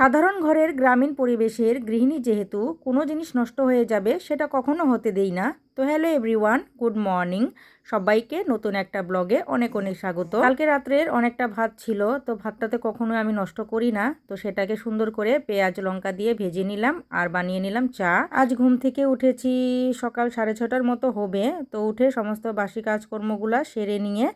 সাধারণ ঘরের গ্রামীণ পরিবেশের গৃহিণী যেহেতু কোনো জিনিস নষ্ট হয়ে যাবে সেটা কখনো হতে দেই না। তো হ্যালো এভরিওয়ান, গুড মর্নিং। সবাইকে নতুন একটা ব্লগে অনেক অনেক স্বাগত। কালকে রাত্রের অনেকটা ভাত ছিল, তো ভাতটাতে কখনোই আমি নষ্ট করি না। তো সেটাকে সুন্দর করে পেঁয়াজ, লঙ্কা দিয়ে ভেজে নিলাম আর বানিয়ে নিলাম চা। আজ ঘুম থেকে উঠেছি সকাল সাড়ে ছটার মতো হবে। তো উঠে সমস্ত বাসি কাজকর্মগুলা সেরে নিয়ে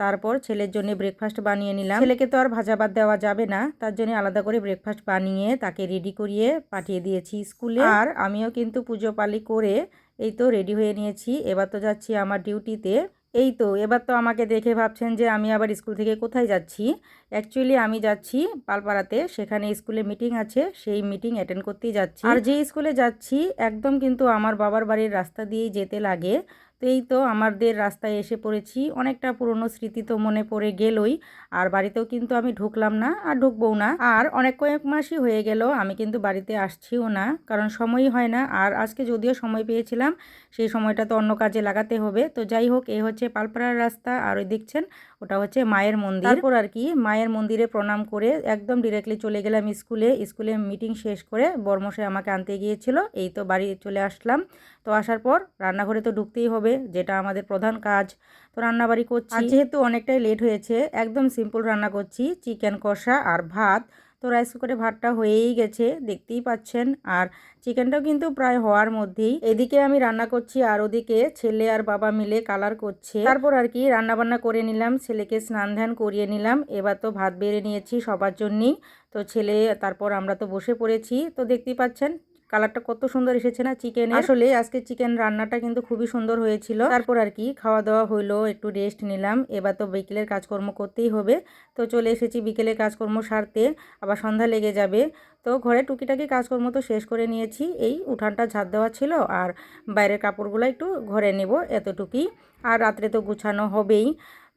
তারপর ছেলের জন্য ব্রেকফাস্ট বানিয়ে নিলাম। ছেলেকে তো আর ভাজা ভাত দেওয়া যাবে না, তার জন্য আলাদা করে ব্রেকফাস্ট বানিয়ে তাকে রেডি করিয়ে পাঠিয়ে দিয়েছি স্কুলে। আর আমিও কিন্তু পুজো পালি করে এই তো রেডি হয়ে নিয়েছি। এবার তো যাচ্ছি আমার ডিউটিতে এই তো, এবার তো আমাকে দেখে ভাবছেন যে আমি আবার স্কুল থেকে কোথায় যাচ্ছি? অ্যাকচুয়ালি আমি যাচ্ছি পালপাড়াতে, সেখানে স্কুলে মিটিং আছে, সেই মিটিং অ্যাটেন্ড করতেই যাচ্ছি। আর যে স্কুলে যাচ্ছি, একদম কিন্তু আমার বাবার বাড়ির রাস্তা দিয়েই যেতে লাগে। তো এই তো আমাদের রাস্তায় এসে পড়েছি। অনেকটা পুরনো স্মৃতি তো মনে পড়ে গেলই। আর বাড়িতেও কিন্তু আমি ঢুকলাম না আর ঢুকবও না। আর অনেক কয়েক মাসই হয়ে গেল আমি কিন্তু বাড়িতে আসছিও না কারণ সময়ই হয় না। আর আজকে যদিও সময় পেয়েছিলাম সেই সময়টা তো অন্য কাজে লাগাতে হবে। তো যাই হোক এ হচ্ছে পালপাড়ার রাস্তা আর ওই দেখছেন ওটা হচ্ছে মায়ের মন্দির। তারপর আর কি? মায়ের মন্দিরে প্রণাম করে একদম ডিরেক্টলি চলে গেলাম স্কুলে। স্কুলে মিটিং শেষ করে বর্মশাই আমাকে আনতে গিয়েছিল এই তো বাড়ি চলে আসলাম। তো আসার পর রান্নাঘরে তো ঢুকতেই হবে। যেটা আমাদের প্রধান কাজ। তো রান্নাবাড়ি করছি। যেহেতু অনেকটাই লেট হয়েছে, একদম সিম্পল রান্না করছি চিকেন কষা আর ভাত। তো রাইস কুকারে ভাতটা হয়েই গেছে, দেখতেই পাচ্ছেন। আর চিকেনটাও কিন্তু প্রায় হওয়ার মধ্যেই। এদিকে আমি রান্না করছি আর ওদিকে ছেলে আর বাবা মিলে কালার করছে। তারপর আর কি রান্না বান্না করে নিলাম, ছেলেকে স্নান ধ্যান করিয়ে নিলাম। এবার তো ভাত বেড়ে নিয়েছি সবার জন্যই। তো ছেলে, তারপর আমরা তো বসে পড়েছি। তো দেখতেই পাচ্ছেন কালারটা কত সুন্দর এসেছে না চিকেন আসলে আজকে চিকেন রান্নাটা কিন্তু খুবই সুন্দর হয়েছিল। তারপর আর কি খাওয়া দাওয়া হইল, একটু রেস্ট নিলাম। এবার তো বিকেলের কাজকর্ম করতেই হবে। তো চলে এসেছি বিকেলের কাজকর্ম সারতে। আবার সন্ধ্যা লেগে যাবে। তো ঘরে টুকিটাকি কাজকর্ম তো শেষ করে নিয়েছি। এই উঠানটা ঝাঁট দেওয়া ছিল আর বাইরের কাপড়গুলো একটু ঘরে নেব এতটুকুই। আর রাত্রে তো গুছানো হবেই।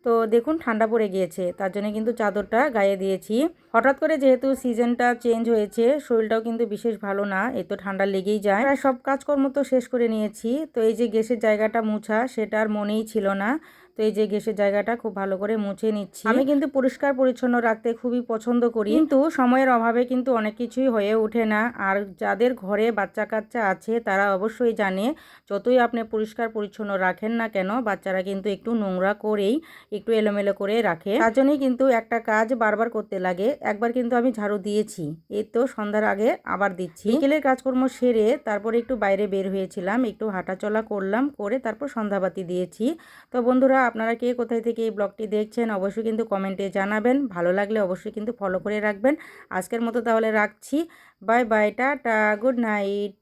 তো দেখুন ঠান্ডা পড়ে গিয়েছে, তার জন্য কিন্তু চাদরটা গায়ে দিয়েছি। হঠাৎ করে যেহেতু সিজনটা চেঞ্জ হয়েছে, শরীরটাও কিন্তু বিশেষ ভালো না, এই তো ঠান্ডা লেগেই যায়। প্রায় সব কাজকর্ম তো শেষ করে নিয়েছি, তো এই যে গ্যাসের জায়গাটা মুছা, সেটা আর মনেই ছিল না। তো এই যে গ্যাসের জায়গাটা খুব ভালো করে মুছে নিচ্ছি। আমি কিন্তু পরিষ্কার পরিচ্ছন্ন রাখতে খুবই পছন্দ করি। কিন্তু সময়ের অভাবে কিন্তু অনেক কিছুই হয়ে ওঠে না। আর যাদের ঘরে বাচ্চা কাচ্চা আছে তারা অবশ্যই জানে যতই আপনি পরিষ্কার পরিচ্ছন্ন রাখেন না কেন বাচ্চারা কিন্তু একটু নোংরা করেই একটু এলোমেলো করে রাখে। তার জন্যই কিন্তু একটা কাজ বারবার করতে লাগে। একবার কিন্তু আমি ঝাড়ু দিয়েছি। এই তো সন্ধ্যার আগে আবার দিচ্ছি। বিকেলের কাজকর্ম সেরে তারপরে একটু বাইরে বের হয়েছিলাম একটু হাঁটাচলা করলাম করে তারপর সন্ধ্যাবাতি দিয়েছি। তো বন্ধুরা আপনারা কে কোথায় থেকে এই ব্লগটি দেখছেন অবশ্যই কিন্তু কমেন্টে জানাবেন। ভালো লাগলে অবশ্যই কিন্তু ফলো করে রাখবেন। আজকের মতো তাহলে রাখছি। বাই বাই টা গুড নাইট